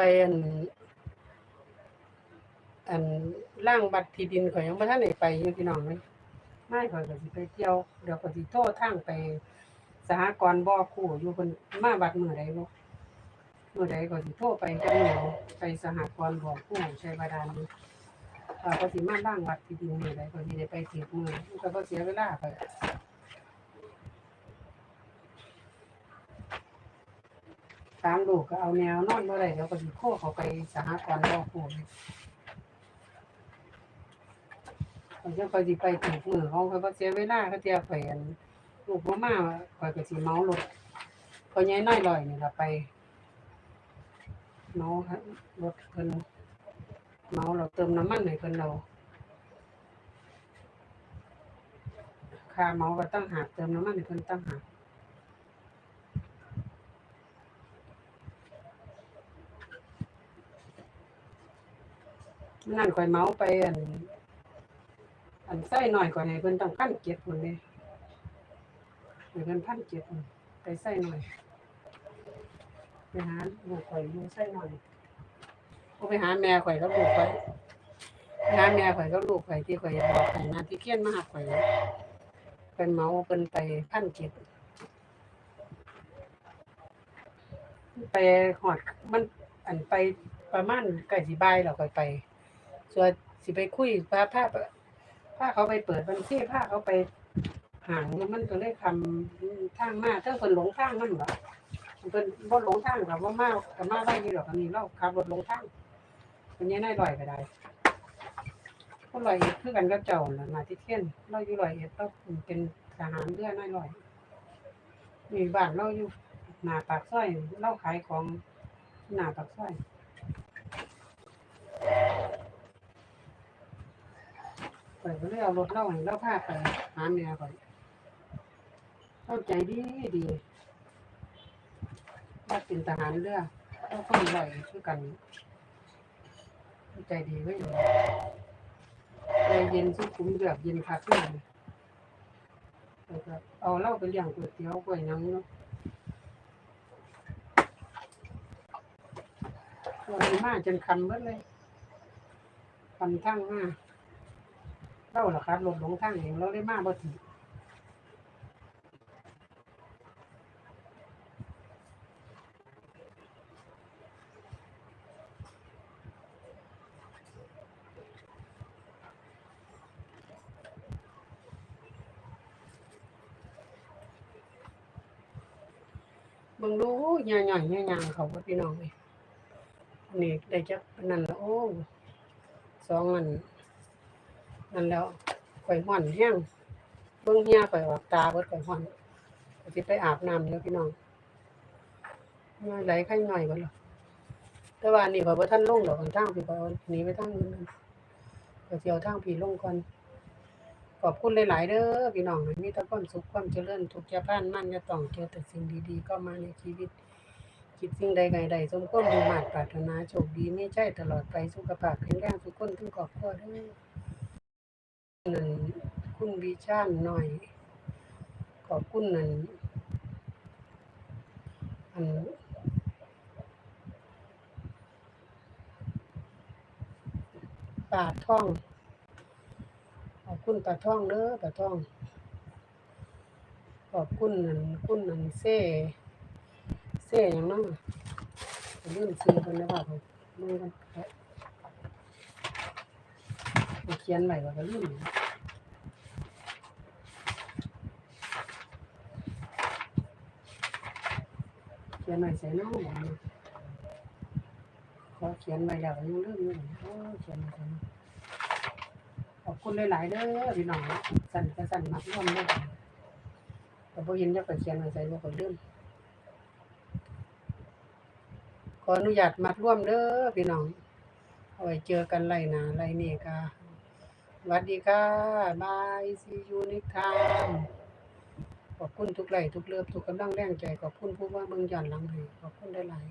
ไปอันอันล่างบัตรที่ดินข่อยยังบ่ทันได้ไปอยู่พี่น้องเลยไม่ข่อยก็สิไปเที่ยวเดี๋ยวก็สิโทรทางไปสหกรณ์บ่อคู่อยู่เพิ่นมาบัดมื้อใดบ่มื้อใดก็สิโทรไปจังหนวไปสหกรณ์บ่อคู่ใช้บาดาลอยู่าก็สิมาล่างบัตรที่ดินมื้อใดก็สิได้ไปถึงมื้อก็บ่เสียเวลาไป ตามลูกก็เอาแนวนอนบ่ได้เดี๋ยวก็สิโทรเขาไปสหกรณ์บ่อคู่เลยเขาจะคอยสิไปถึงมือเขาเขาบ่เสียเวลาเขาเตียไปอันลูกบ่มาข่อยก็สิเมารถพอใหญ่น้อยลอยนี่ล่ะไปเมารถเพิ่นเมาเราเติมน้ำมันให้เพิ่นเราค่าเมาก็ตั้งหากเติมน้ำมันให้เพิ่นตั้งหาก นั่นข่อยเมาไปอัน อันไส้หน่อยก่อนให้เพิ่นต้องพันเจ็ดพุ่นเด้ให้เพิ่นพันเจ็ดพุ่นไปไส้หน่อยไปหาลูกข่อยอยู่ไส้หน่อยก็ไปหาแม่ข่อยกับลูกข่อยไปหาแม่ข่อยกับลูกข่อยที่ข่อยบอกให้นาที่เคียนมาหาข่อยเป็นเมาเพิ่นไปพันเจ็ดไปหอดมันอันไปประมาณใกล้สิบ่ายแล้วค่อยไป ส่วสิไปคุยพาพาถ้าเขาไปเปิดบัญชีถ้าเขาไปห่างมันก็เลยคำทางมาถ้าคนหลงทางมันเหรอเพิ่นบ่หลงทางกับว่ามากับมาได้ดีหรอกอันนี้เราขับรถหลงทางมันยังได้ลอยก็ได้ก็ลอยเอ็ดคือกันกับเจ้าน่ะมาที่เที่ยนเราอยู่ลอยเอ็ดเราเป็นทหารเรือน้อยลอยมีบ้านเราอยู่หน้าปากซอยเราขายของหน้าปากซอย ข่อยก็เลยเอารถเล่าให้เล่าพาไปหาแม่ข่อยเข้าใจดีดีว่าเป็นทหารเรือเราคนไหวคือกันเข้าใจดีไว้เลยใจเย็นสุขุมเยือกเย็นคักเลยแล้วก็เอาเล้าไปเลี้ยงก๋วยเตี๋ยวก๋วยน้ำเนาะวันนี้มากจนคันเบิดเลยคันทั้งมาก เราล่ะครับลงหลงทางเองเราได้มาบ่ถึงบิ่งดูย่าหย่อยย่าหยางเขาบ่พี่น้องเอ้ยนนี้ได้จักนนั้นละโอ้สองอัน นั่นแล้วข่อยห้อนแห้งเบิ่งเฮียข่อยออกตาเบิดข่อยห้อนสิไปอาบน้ำแล้วพี่น้องน้อยไหลไข้หน่อยบ่ล่ะแต่ว่าอันนี้ข่อยบ่ทันลงดอกทางพี่ข่อยหนีไปทางนู้นนั่นก็สิเอาทางพี่ลงก่อนขอบคุณหลาย ๆ เด้อพี่น้องมีแต่ความสุขความเจริญทุกอย่าพานมั่นอย่าต้องเจอแต่สิ่งดีๆ ก็มาในชีวิต คิดสิ่งใดไงใดสมความมุ่งมั่นปรารถนาโชคดีไมีใจตลอดไปสุขภาพแข็งแรงทุกคนทุกครอบครัวเด้อ นั่นคุณวิชาญหน่อย ขอบคุณนั่นอันปลาท่อง ขอบคุณปลาท่องเด้อปลาท่อง ขอบคุณนั่นคุณนั่นเซ่เซ่ยังเนาะลืมซื้อคนแล้วว่าผมมึงกันเขียนไว้ว่าก็ลืม ขียนไว้ใส่น้องบอกนะขอเขียนไว้แล้วยังลืมอยู่โอ้เขียนไว้ขอบคุณหลายๆเด้อพี่น้องสั่นก็สั่นมักร่วมเด้อแต่พอเห็นจะไปเขียนไว้ใส่บ่ก็ลืมขออนุญาตมัดร่วมเด้อพี่น้องเอาไว้เจอกันไรนาไรนี่ค่ะสวัสดีค่ะบายซียูนิคทาม ขอบคุณทุกไลค์ทุกเลือบทุกกำลังแรงใจขอบคุณผู้ว่าเมืองย่อนหลังให้ขอบคุณได้หลาย